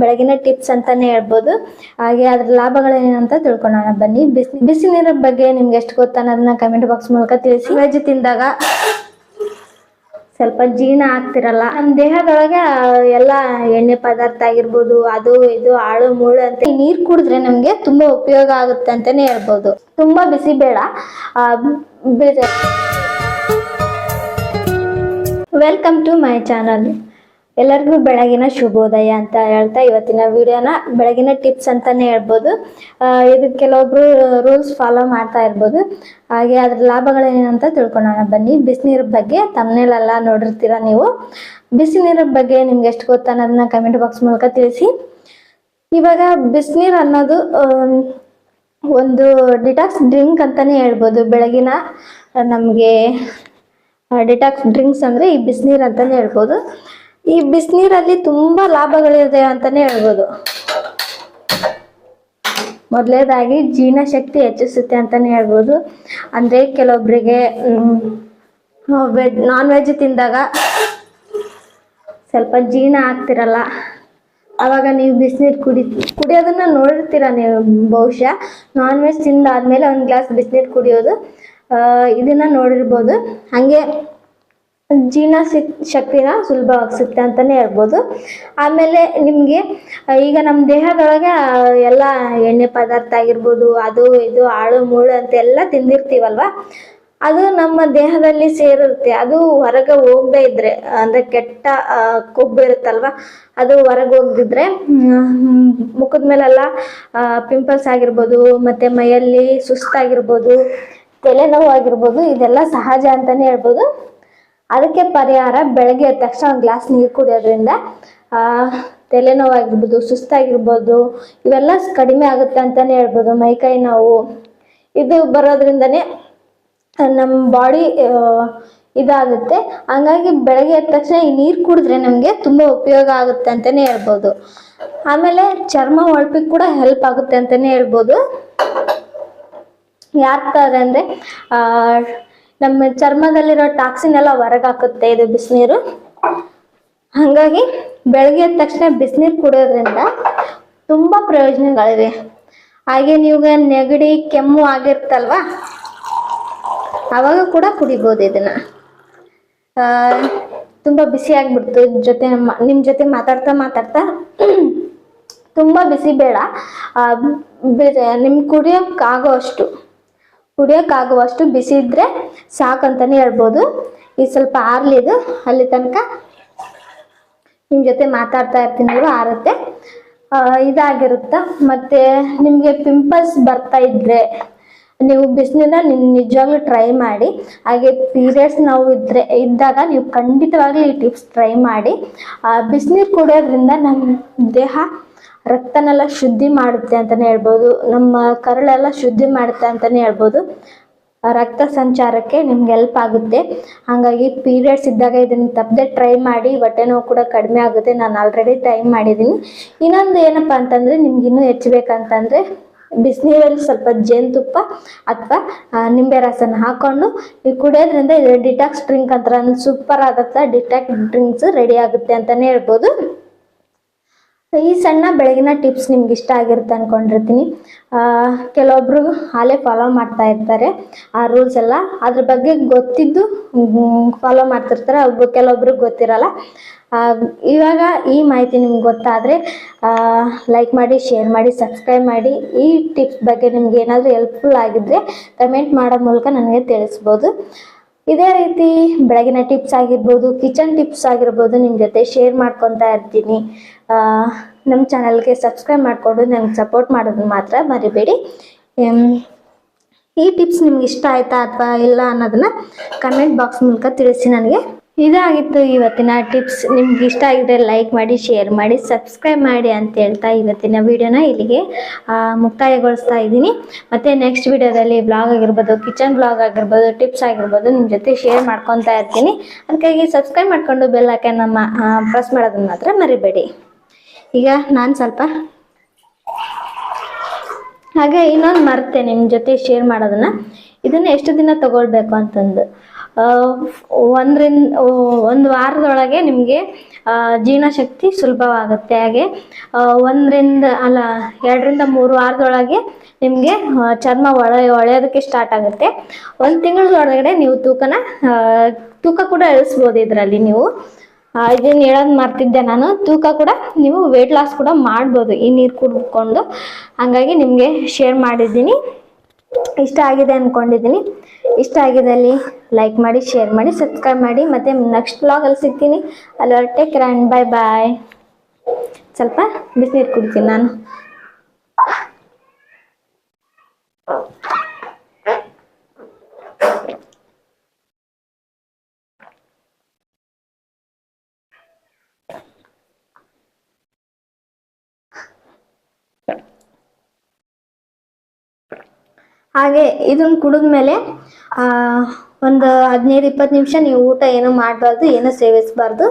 ಬೆಳಗಿನ ಟಿಪ್ಸ್ ಅಂತಾನೆ ಹೇಳ್ಬೋದು. ಹಾಗೆ ಅದ್ರ ಲಾಭಗಳೇನಂತ ತಿಳ್ಕೊಳ್ಳೋಣ ಬನ್ನಿ. ಬಿಸಿ ಬಿಸಿ ನೀರಿನ ಬಗ್ಗೆ ನಿಮ್ಗೆ ಎಷ್ಟು ಗೊತ್ತನ್ನೋದನ್ನ ಕಮೆಂಟ್ ಬಾಕ್ಸ್ ಮೂಲಕ ತಿಳಿಸಿ. ವೆಜ್ ತಿಂದಾಗ ಸ್ವಲ್ಪ ಜೀರ್ಣ ಆಗ್ತಿರಲ್ಲ. ನಮ್ಮ ದೇಹದೊಳಗೆ ಎಲ್ಲ ಎಣ್ಣೆ ಪದಾರ್ಥ ಆಗಿರ್ಬೋದು ಅದು ಇದು ಆಳು ಮೂಳು ಅಂತ ನೀರು ನೀರ್ ಕುಡಿದ್ರೆ ನಮಗೆ ತುಂಬಾ ಉಪಯೋಗ ಆಗುತ್ತೆ ಅಂತಾನೆ ಹೇಳ್ಬೋದು. ತುಂಬಾ ಬಿಸಿ ಬೇಡ. ವೆಲ್ಕಮ್ ಟು ಮೈ ಚಾನಲ್ ಎಲ್ಲರಿಗೂ ಬೆಳಗಿನ ಶುಭೋದಯ ಅಂತ ಹೇಳ್ತಾ ಇವತ್ತಿನ ವಿಡಿಯೋನ ಬೆಳಗಿನ ಟಿಪ್ಸ್ ಅಂತಾನೆ ಹೇಳ್ಬೋದು. ಇದಕ್ಕೆ ಕೆಲವೊಬ್ರು ರೂಲ್ಸ್ ಫಾಲೋ ಮಾಡ್ತಾ ಇರ್ಬೋದು. ಹಾಗೆ ಅದ್ರ ಲಾಭಗಳೇನಂತ ತಿಳ್ಕೊಳ್ಳೋಣ. ಬನ್ನಿ ಬಿಸಿನೀರ ಬಗ್ಗೆ ತಮ್ಮನೇಲೆಲ್ಲ ನೋಡಿರ್ತೀರ ನೀವು. ಬಿಸಿನೀರ ಬಗ್ಗೆ ನಿಮ್ಗೆ ಎಷ್ಟು ಗೊತ್ತಾ ಅನ್ನೋದನ್ನ ಕಮೆಂಟ್ ಬಾಕ್ಸ್ ಮೂಲಕ ತಿಳಿಸಿ. ಇವಾಗ ಬಿಸಿನೀರು ಅನ್ನೋದು ಒಂದು ಡಿಟಾಕ್ಸ್ ಡ್ರಿಂಕ್ ಅಂತಾನೆ ಹೇಳ್ಬೋದು. ಬೆಳಗಿನ, ನಮಗೆ ಡಿಟಾಕ್ಸ್ ಡ್ರಿಂಕ್ಸ್ ಅಂದರೆ ಈ ಬಿಸಿನೀರ್ ಅಂತಾನೆ ಹೇಳ್ಬೋದು. ಈ ಬಿಸಿನೀರಲ್ಲಿ ತುಂಬಾ ಲಾಭಗಳಿದೆ ಅಂತಾನೆ ಹೇಳ್ಬೋದು. ಮೊದಲೇದಾಗಿ ಜೀರ್ಣಶಕ್ತಿ ಹೆಚ್ಚಿಸುತ್ತೆ ಅಂತಾನೆ ಹೇಳ್ಬೋದು. ಅಂದರೆ ಕೆಲವೊಬ್ಬರಿಗೆ ವೆಜ್ ನಾನ್ ವೆಜ್ ತಿಂದಾಗ ಸ್ವಲ್ಪ ಜೀರ್ಣ ಆಗ್ತಿರಲ್ಲ. ಅವಾಗ ನೀವು ಬಿಸಿನೀರು ಕುಡಿ, ಕುಡಿಯೋದನ್ನ ನೋಡಿರ್ತೀರ ನೀವು ಬಹುಶಃ. ನಾನ್ ವೆಜ್ ತಿಂದಾದ್ಮೇಲೆ ಒಂದು ಗ್ಲಾಸ್ ಬಿಸಿನೀರು ಕುಡಿಯೋದು ಇದನ್ನ ನೋಡಿರ್ಬೋದು. ಹಾಗೆ ಜೀರ್ಣ ಶಕ್ತಿನ ಸುಲಭವಾಗಿಸುತ್ತೆ ಅಂತಲೇ ಹೇಳ್ಬೋದು. ಆಮೇಲೆ ನಿಮಗೆ ಈಗ ನಮ್ಮ ದೇಹದೊಳಗೆ ಎಲ್ಲ ಎಣ್ಣೆ ಪದಾರ್ಥ ಆಗಿರ್ಬೋದು, ಅದು ಇದು ಆಳು ಮೂಳು ಅಂತ ಎಲ್ಲ ತಿಂದಿರ್ತೀವಲ್ವ? ಅದು ನಮ್ಮ ದೇಹದಲ್ಲಿ ಸೇರಿರುತ್ತೆ. ಅದು ಹೊರಗೆ ಹೋಗದೇ ಇದ್ರೆ, ಅಂದ್ರೆ ಕೆಟ್ಟ ಕೊಬ್ಬು ಇರುತ್ತಲ್ವ? ಅದು ಹೊರಗೆ ಹೋಗದಿದ್ರೆ ಮುಖದ ಮೇಲೆಲ್ಲ ಪಿಂಪಲ್ಸ್ ಆಗಿರ್ಬೋದು, ಮತ್ತೆ ಮೈಯಲ್ಲಿ ಸುಸ್ತಾಗಿರ್ಬೋದು ತಲೆನೋವು ಆಗಿರ್ಬೋದು ಇದೆಲ್ಲ ಸಹಜ ಅಂತಾನೆ ಹೇಳ್ಬೋದು. ಅದಕ್ಕೆ ಪರಿಹಾರ ಬೆಳಗ್ಗೆ ಎದ್ದ ತಕ್ಷಣ ಒಂದು ಗ್ಲಾಸ್ ನೀರು ಕುಡಿಯೋದ್ರಿಂದ ತಲೆನೋವಾಗಿರ್ಬೋದು, ಸುಸ್ತಾಗಿರ್ಬೋದು, ಇವೆಲ್ಲ ಕಡಿಮೆ ಆಗುತ್ತೆ ಅಂತಲೇ ಹೇಳ್ಬೋದು. ಮೈಕೈ ನೋವು, ಇದು ಬರೋದ್ರಿಂದನೇ ನಮ್ಮ ಬಾಡಿ ಇದಾಗುತ್ತೆ. ಹಂಗಾಗಿ ಬೆಳಗ್ಗೆ ಎದ್ದ ತಕ್ಷಣ ಈ ನೀರು ಕುಡಿದ್ರೆ ನಮಗೆ ತುಂಬ ಉಪಯೋಗ ಆಗುತ್ತೆ ಅಂತಲೇ ಹೇಳ್ಬೋದು. ಆಮೇಲೆ ಚರ್ಮ ಹೊಳಪಿಗೆ ಕೂಡ ಹೆಲ್ಪ್ ಆಗುತ್ತೆ ಅಂತಲೇ ಹೇಳ್ಬೋದು. ಯಾಕೆ ಅಂದರೆ ನಮ್ಮ ಚರ್ಮದಲ್ಲಿರೋ ಟಾಕ್ಸಿನ್ ಎಲ್ಲ ಹೊರಗಾಕುತ್ತೆ ಇದು ಬಿಸಿನೀರು. ಹಾಗಾಗಿ ಬೆಳಗ್ಗೆ ಎದ್ದ ತಕ್ಷಣ ಬಿಸಿನೀರು ಕುಡಿಯೋದ್ರಿಂದ ತುಂಬ ಪ್ರಯೋಜನಗಳಿವೆ. ಹಾಗೆ ನೀವು ನೆಗಡಿ, ಕೆಮ್ಮು ಆಗಿರ್ತಲ್ವ ಅವಾಗ ಕೂಡ ಕುಡಿಬೋದು ಇದನ್ನ. ತುಂಬ ಬಿಸಿ ಆಗ್ಬಿಡ್ತು. ಜೊತೆ ನಿಮ್ಮ ಜೊತೆ ಮಾತಾಡ್ತಾ ಮಾತಾಡ್ತಾ ತುಂಬ ಬಿಸಿ ಬೇಡ. ನಿಮ್ಗೆ ಕುಡಿಯೋಕ್ಕಾಗೋ ಅಷ್ಟು ಕುಡಿಯೋಕ್ಕಾಗುವಷ್ಟು ಬಿಸಿ ಇದ್ದರೆ ಸಾಕಂತಲೇ ಹೇಳ್ಬೋದು. ಇದು ಸ್ವಲ್ಪ ಆರ್ಲಿದು ಅಲ್ಲಿ ತನಕ ನಿಮ್ಮ ಜೊತೆ ಮಾತಾಡ್ತಾ ಇರ್ತೀನಲ್ವ ಆರುತ್ತೆ. ಇದಾಗಿರುತ್ತೆ. ಮತ್ತು ನಿಮಗೆ ಪಿಂಪಲ್ಸ್ ಬರ್ತಾ ಇದ್ದರೆ ನೀವು ಬಿಸಿನೀರನ್ನ ನಿಮ್ ನಿಜವಾಗ್ಲೂ ಟ್ರೈ ಮಾಡಿ. ಹಾಗೆ ಪೀರಿಯಡ್ಸ್ ನಾವು ಇದ್ರೆ, ಇದ್ದಾಗ ನೀವು ಖಂಡಿತವಾಗ್ಲೂ ಈ ಟಿಪ್ಸ್ ಟ್ರೈ ಮಾಡಿ. ಬಿಸಿನೀರು ಕುಡಿಯೋದ್ರಿಂದ ನಮ್ಮ ದೇಹ ರಕ್ತನೆಲ್ಲ ಶುದ್ಧಿ ಮಾಡುತ್ತೆ ಅಂತಲೇ ಹೇಳ್ಬೋದು. ನಮ್ಮ ಕರುಳೆಲ್ಲ ಶುದ್ಧಿ ಮಾಡುತ್ತೆ ಅಂತಲೇ ಹೇಳ್ಬೋದು. ರಕ್ತ ಸಂಚಾರಕ್ಕೆ ನಿಮ್ಗೆ ಹೆಲ್ಪ್ ಆಗುತ್ತೆ. ಹಾಗಾಗಿ ಪೀರಿಯಡ್ಸ್ ಇದ್ದಾಗ ಇದನ್ನು ತಪ್ಪದೆ ಟ್ರೈ ಮಾಡಿ, ಹೊಟ್ಟೆ ನೋವು ಕೂಡ ಕಡಿಮೆ ಆಗುತ್ತೆ. ನಾನು ಆಲ್ರೆಡಿ ಟ್ರೈ ಮಾಡಿದ್ದೀನಿ ಇನ್ನೊಂದು ಏನಪ್ಪ ಅಂತಂದರೆ ನಿಮ್ಗೆ ಇನ್ನೂ ಹೆಚ್ಚಬೇಕಂತಂದರೆ ಬಿಸಿನೀರಲ್ಲಿ ಸ್ವಲ್ಪ ಜೇನುತುಪ್ಪ ಅಥವಾ ನಿಂಬೆ ರಸನ ಹಾಕೊಂಡು ಈ ಕುಡಿಯೋದ್ರಿಂದ ಇದು ಡಿಟಾಕ್ಸ್ ಡ್ರಿಂಕ್ ಅಂತ ಸೂಪರ್ ಆದಂಥ ಡಿಟಾಕ್ಸ್ ಡ್ರಿಂಕ್ಸ್ ರೆಡಿ ಆಗುತ್ತೆ ಅಂತಲೇ ಹೇಳ್ಬೋದು. ಈ ಸಣ್ಣ ಬೆಳಗಿನ ಟಿಪ್ಸ್ ನಿಮ್ಗೆ ಇಷ್ಟ ಆಗಿರುತ್ತೆ ಅನ್ಕೊಂಡಿರ್ತೀನಿ. ಆ, ಕೆಲವೊಬ್ರು ಹಾಲೇ ಫಾಲೋ ಮಾಡ್ತಾ ಇರ್ತಾರೆ ಆ ರೂಲ್ಸ್ ಎಲ್ಲ. ಅದ್ರ ಬಗ್ಗೆ ಗೊತ್ತಿದ್ದು ಫಾಲೋ ಮಾಡ್ತಿರ್ತಾರೆ ಒಬ್ಬ ಕೆಲವೊಬ್ರಿಗೆ ಗೊತ್ತಿರಲ್ಲ. ಇವಾಗ ಈ ಮಾಹಿತಿ ನಿಮ್ಗೆ ಗೊತ್ತಾದರೆ ಲೈಕ್ ಮಾಡಿ ಶೇರ್ ಮಾಡಿ ಸಬ್ಸ್ಕ್ರೈಬ್ ಮಾಡಿ. ಈ ಟಿಪ್ಸ್ ಬಗ್ಗೆ ನಿಮ್ಗೆ ಏನಾದರೂ ಹೆಲ್ಪ್ಫುಲ್ ಆಗಿದ್ದರೆ ಕಮೆಂಟ್ ಮಾಡೋ ಮೂಲಕ ನನಗೆ ತಿಳಿಸ್ಬೋದು. ಇದೇ ರೀತಿ ಬೆಳಗಿನ ಟಿಪ್ಸ್ ಆಗಿರ್ಬೋದು ಕಿಚನ್ ಟಿಪ್ಸ್ ಆಗಿರ್ಬೋದು ನಿಮ್ಮ ಜೊತೆ ಶೇರ್ ಮಾಡ್ಕೊತಾ ಇರ್ತೀನಿ. ನಮ್ಮ ಚಾನಲ್ಗೆ ಸಬ್ಸ್ಕ್ರೈಬ್ ಮಾಡಿಕೊಂಡು ನಂಗೆ ಸಪೋರ್ಟ್ ಮಾಡೋದನ್ನ ಮಾತ್ರ ಮರಿಬೇಡಿ. ಈ ಟಿಪ್ಸ್ ನಿಮ್ಗೆ ಇಷ್ಟ ಆಯ್ತಾ ಅಥವಾ ಇಲ್ಲ ಅನ್ನೋದನ್ನ ಕಮೆಂಟ್ ಬಾಕ್ಸ್ ಮೂಲಕ ತಿಳಿಸಿ ನನಗೆ. ಇದಾಗಿತ್ತು ಇವತ್ತಿನ ಟಿಪ್ಸ್. ನಿಮ್ಗೆ ಇಷ್ಟ ಆಗಿದ್ರೆ ಲೈಕ್ ಮಾಡಿ, ಶೇರ್ ಮಾಡಿ, ಸಬ್ಸ್ಕ್ರೈಬ್ ಮಾಡಿ ಅಂತ ಹೇಳ್ತಾ ಇವತ್ತಿನ ವಿಡಿಯೋನ ಇಲ್ಲಿಗೆ ಮುಕ್ತಾಯಗೊಳಿಸ್ತಾ ಇದ್ದೀನಿ. ಮತ್ತು ನೆಕ್ಸ್ಟ್ ವಿಡಿಯೋದಲ್ಲಿ ಬ್ಲಾಗ್ ಆಗಿರ್ಬೋದು ಕಿಚನ್ ಬ್ಲಾಗ್ ಆಗಿರ್ಬೋದು ಟಿಪ್ಸ್ ಆಗಿರ್ಬೋದು ನಿಮ್ಮ ಜೊತೆ ಶೇರ್ ಮಾಡ್ಕೊತಾ ಇರ್ತೀನಿ. ಅದಕ್ಕಾಗಿ ಸಬ್ಸ್ಕ್ರೈಬ್ ಮಾಡಿಕೊಂಡು ಬೆಲ್ ನಮ್ಮ ಪ್ರೆಸ್ ಮಾಡೋದನ್ನ ಮಾತ್ರ ಮರಿಬೇಡಿ. ಈಗ ನಾನು ಸ್ವಲ್ಪ ಹಾಗೆ ಇನ್ನೊಂದು ಮರ್ತೆ ನಿಮ್ಮ ಜೊತೆ ಶೇರ್ ಮಾಡೋದನ್ನು. ಇದನ್ನು ಎಷ್ಟು ದಿನ ತಗೊಳ್ಬೇಕು ಅಂತಂದು. ಒಂದರಿಂದ ಒಂದು ವಾರದೊಳಗೆ ನಿಮಗೆ ಜೀರ್ಣಶಕ್ತಿ ಸುಲಭವಾಗುತ್ತೆ. ಹಾಗೆ ಒಂದರಿಂದ, ಅಲ್ಲ, ಎರಡರಿಂದ ಮೂರು ವಾರದೊಳಗೆ ನಿಮಗೆ ಚರ್ಮ ಒಳ ಒಳೆಯೋದಕ್ಕೆ ಸ್ಟಾರ್ಟ್ ಆಗುತ್ತೆ. ಒಂದು ತಿಂಗಳೊಳಗಡೆ ನೀವು ತೂಕನ ತೂಕ ಕೂಡ ಇಳಿಸ್ಬೋದು ಇದರಲ್ಲಿ ನೀವು. ಇದನ್ನ ಹೇಳೋದು ಮಾಡ್ತಿದ್ದೆ ನಾನು. ತೂಕ ಕೂಡ ನೀವು ವೆಯ್ಟ್ ಲಾಸ್ ಕೂಡ ಮಾಡ್ಬೋದು. ಈ ನೀರು ಕುಡ್ಕೊಂಡು. ಹಾಗಾಗಿ ನಿಮಗೆ ಶೇರ್ ಮಾಡಿದ್ದೀನಿ. ಇಷ್ಟ ಆಗಿದೆ ಅಂದ್ಕೊಂಡಿದ್ದೀನಿ ಇಷ್ಟ ಆಗಿದಲ್ಲಿ ಲೈಕ್ ಮಾಡಿ ಶೇರ್ ಮಾಡಿ ಸಬ್ಸ್ಕ್ರೈಬ್ ಮಾಡಿ. ಮತ್ತು ನೆಕ್ಸ್ಟ್ ಬ್ಲಾಗಲ್ಲಿ ಸಿಗ್ತೀನಿ. ಅಲ್ಲಿ ಟೇಕ್ ಆ್ಯಂಡ್ ಬಾಯ್ ಬಾಯ್ ಸ್ವಲ್ಪ ಬಿಸಿನೀರು ಕುಡಿತೀನಿ ನಾನು. ಹಾಗೆ ಇದನ್ನ ಕುಡಿದ್ಮೇಲೆ ಒಂದು ಹದಿನೈದು ಇಪ್ಪತ್ತು ನಿಮಿಷ ನೀವು ಊಟ ಏನು ಮಾಡಬಾರ್ದು ಏನು ಸೇವಿಸಬಾರ್ದು.